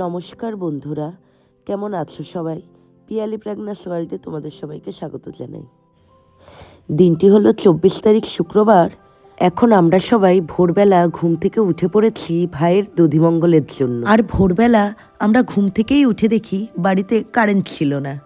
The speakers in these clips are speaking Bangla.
নমস্কার বন্ধুরা, কেমন আছো সবাই? পিয়ালি প্রাগনাস ওয়ার্ল্ডে তোমাদের সবাইকে স্বাগত জানাই। দিনটি হলো চব্বিশ তারিখ শুক্রবার। এখন আমরা সবাই ভোরবেলা ঘুম থেকে উঠে পড়েছি ভাইয়ের দধিমঙ্গলের জন্য। আর ভোরবেলা আমরা ঘুম থেকেই উঠে দেখি বাড়িতে কারেন্ট ছিল না।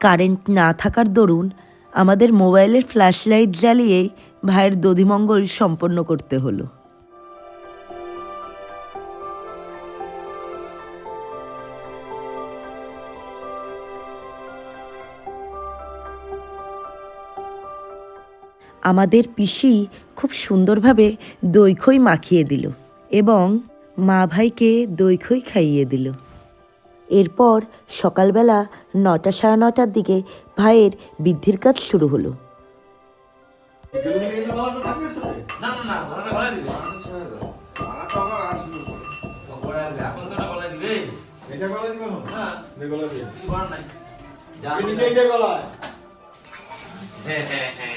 কারেন্ট না থাকার দরুন আমাদের মোবাইলের ফ্ল্যাশ লাইট জ্বালিয়েই ভাইয়ের দধিমঙ্গল সম্পন্ন করতে হলো। আমাদের পিসি খুব সুন্দরভাবে দইখই মাখিয়ে দিল এবং মা ভাইকে দইখই খাইয়ে দিল। এরপর সকালবেলা নটা সাড়ে নটার দিকে ভাইয়ের বৃদ্ধির কাজ শুরু হলো। দিবে হ্যাঁ। হ্যাঁ হ্যাঁ হ্যাঁ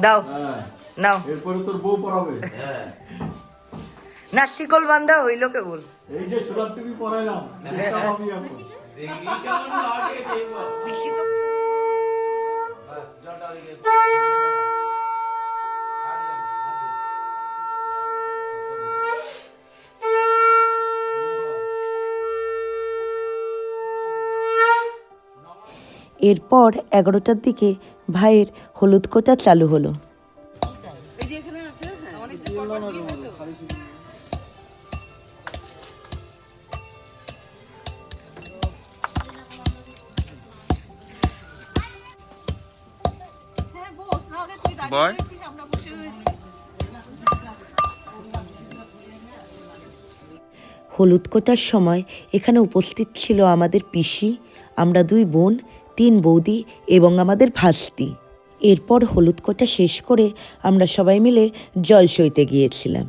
দাও নাও। এরপরে তোর বউ পড়াবে। হ্যাঁ। না শিকল বান্ধা হইল কেবল। এই যে সুরাত টিভি পড়াইলাম এরপর এগারোটার দিকে ভাইয়ের হলুদ কোটা চালু হলো। রয়েছি। হলুদ কোটার সময় এখানে উপস্থিত ছিল আমাদের পিসি আমরা দুই বোন তিন বৌদি এবং আমাদের ভাস্তি। এরপর হলুদ কোটা শেষ করে আমরা সবাই মিলে জল সইতে গিয়েছিলাম।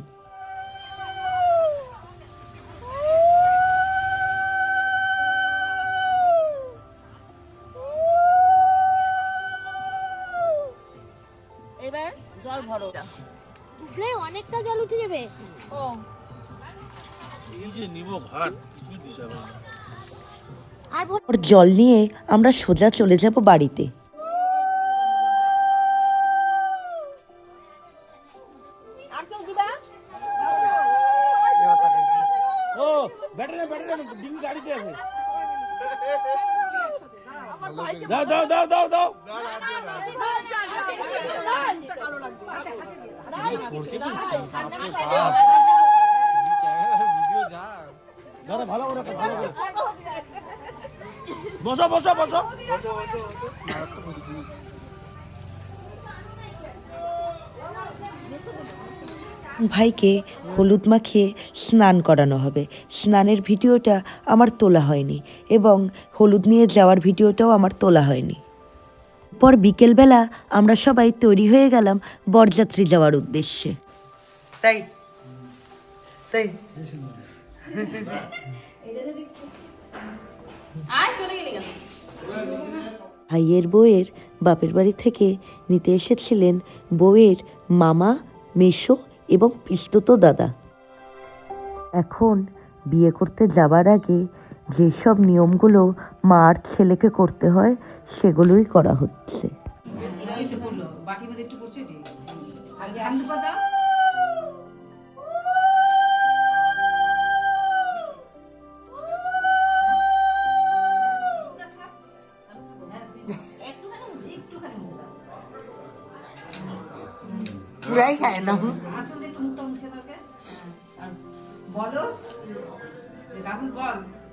জল ভরো উঠলে অনেকটা জল উঠে যাবে। ও। আর ভোর ওর জল নিয়ে আমরা সোজা চলে যাব বাড়িতে। আর দাও দাও দাও দাও দাও। বসো বসো বসো ভাইকে হলুদ মাখিয়ে স্নান করানো হবে। স্নানের ভিডিওটা আমার তোলা হয়নি এবং হলুদ নিয়ে যাওয়ার ভিডিওটাও আমার তোলা হয়নি। পর বিকেলবেলা আমরা সবাই তৈরি হয়ে গেলাম বরযাত্রী যাওয়ার উদ্দেশ্যে। তাই? তাই? ভাইয়ের বউয়ের বাপের বাড়ি থেকে নিতে এসেছিলেন বউয়ের মামা মেশো এবং পিস্তত দাদা। এখন বিয়ে করতে যাবার আগে যেসব নিয়মগুলো মার ছেলেকে করতে হয় সেগুলোই করা হচ্ছে। পুরাই খায় না। বলো রাহুল বল।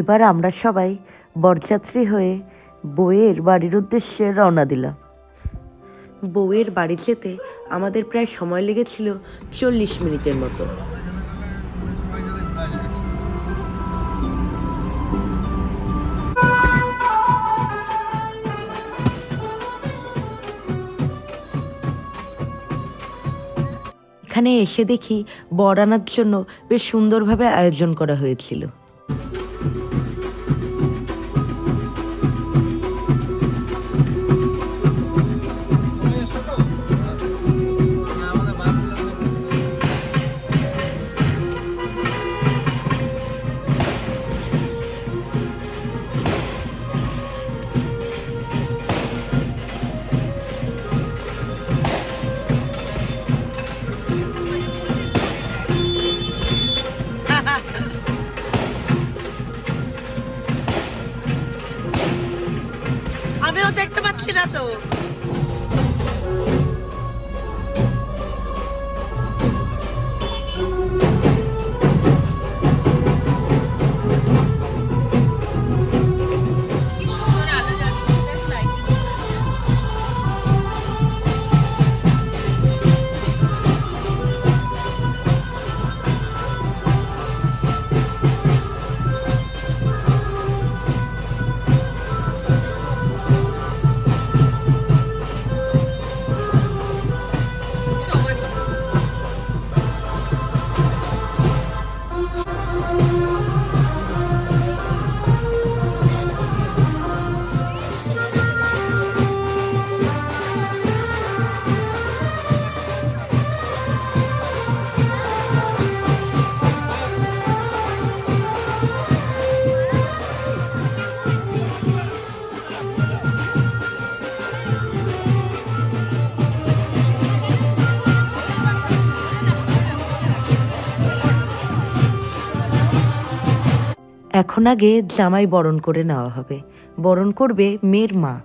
এবার আমরা সবাই বরযাত্রী হয়ে বউয়ের বাড়ির উদ্দেশ্যে রওনা দিলাম। বউয়ের বাড়ি যেতে আমাদের প্রায় সময় লেগেছিল চল্লিশ মিনিটের মতো। এখানে এসে দেখি বর আনার জন্য বেশ সুন্দরভাবে আয়োজন করা হয়েছিল। এখন আগে জামাই বরণ করে নেওয়া হবে। বরণ করবে মেয়ের মা।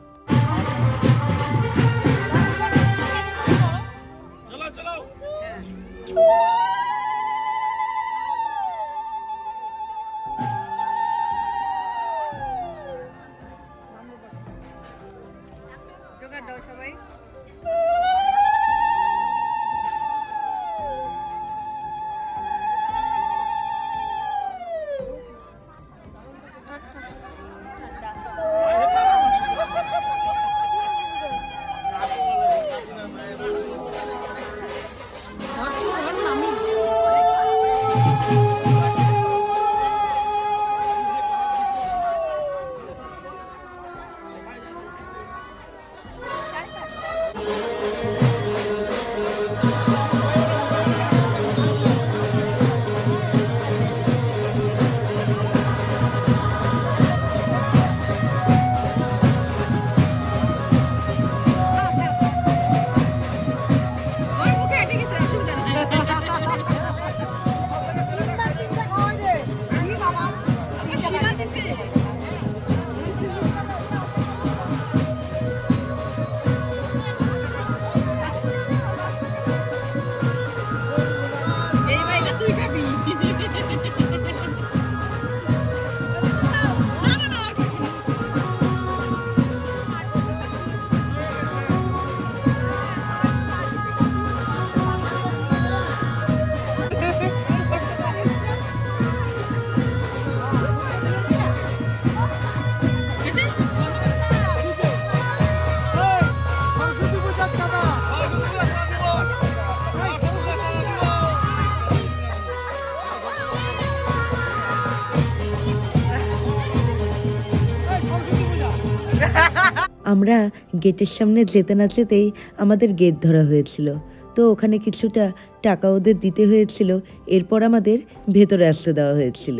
আমরা গেটের সামনে যেতে না যেতেই আমাদের গেট ধরা হয়েছিল। তো ওখানে কিছুটা টাকা ওদের দিতে হয়েছিল, এরপর আমাদের ভেতরে আসতে দেওয়া হয়েছিল।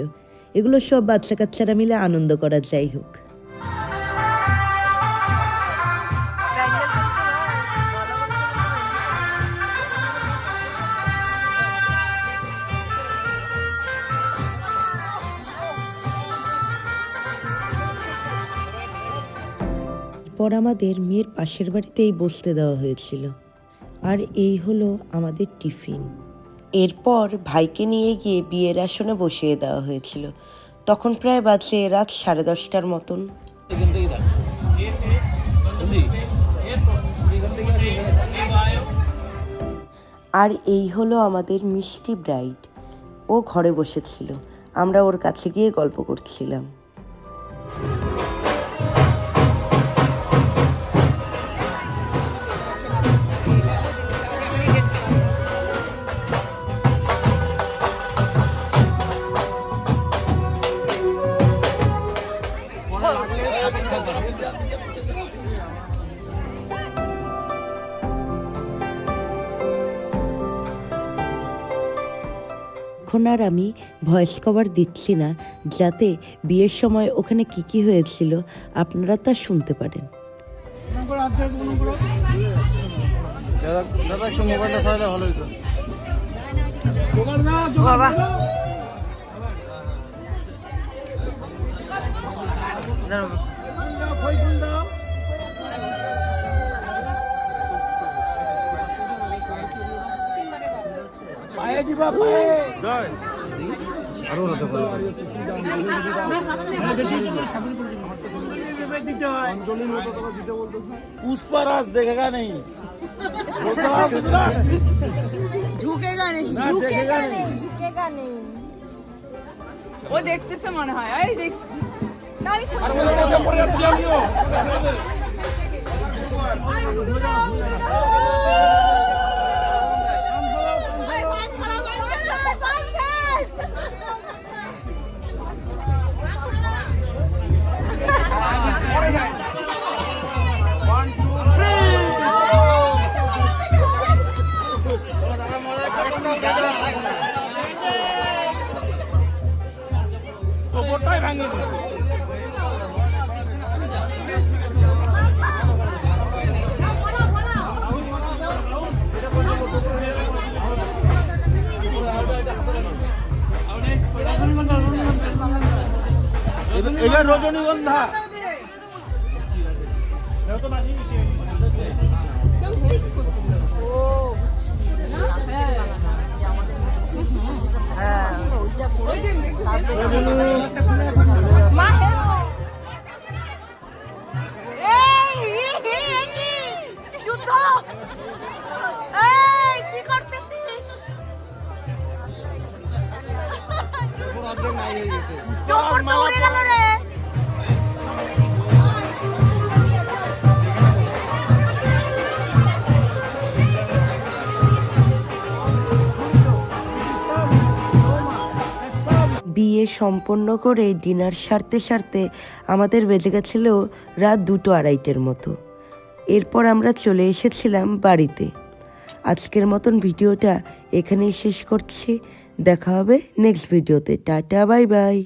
এগুলো সব বাচ্চা কাচ্চারা মিলে আনন্দ করা যাই হোক। পর আমাদের মেয়ের পাশের বাড়িতেই বসতে দেওয়া হয়েছিল। আর এই হলো আমাদের টিফিন। এরপর ভাইকে নিয়ে গিয়ে বিয়ের আসনে বসিয়ে দেওয়া হয়েছিল। তখন প্রায় বাজে রাত সাড়ে দশটার মতন। আর এই হলো আমাদের মিষ্টি ব্রাইড ও ঘরে বসেছিল। আমরা ওর কাছে গিয়ে গল্প করছিলাম। আর আমি ভয়েস কভার দিচ্ছি না যাতে বিয়ের সময় ওখানে কি কি হয়েছিল আপনারা তা শুনতে পারেন। দাদা দাদা একটু মোবাইলটা সারালে ভালো হতো বাবা। পায়ে দিবা পায়ে। পুষ্পারাজ ঝুঁকেগা নেই না দেখেগা নেই ঝুঁকেগা নেই। ও দেখতেছে মনে হয় এই দেখ। আর ওদের পড়ে যাচ্ছি আমিও। ওপরটাই ভাঙে দিয়েছে এবার বিয়ে সম্পন্ন করে ডিনার সারতে সারতে আমাদের বেজে গেছিল রাত দুটো আড়াইটের মতো। এরপর আমরা চলে এসেছিলাম বাড়িতে। আজকের মতন ভিডিওটা এখানেই শেষ করছি। দেখা হবে নেক্সট ভিডিওতে টাটা, বাই বাই।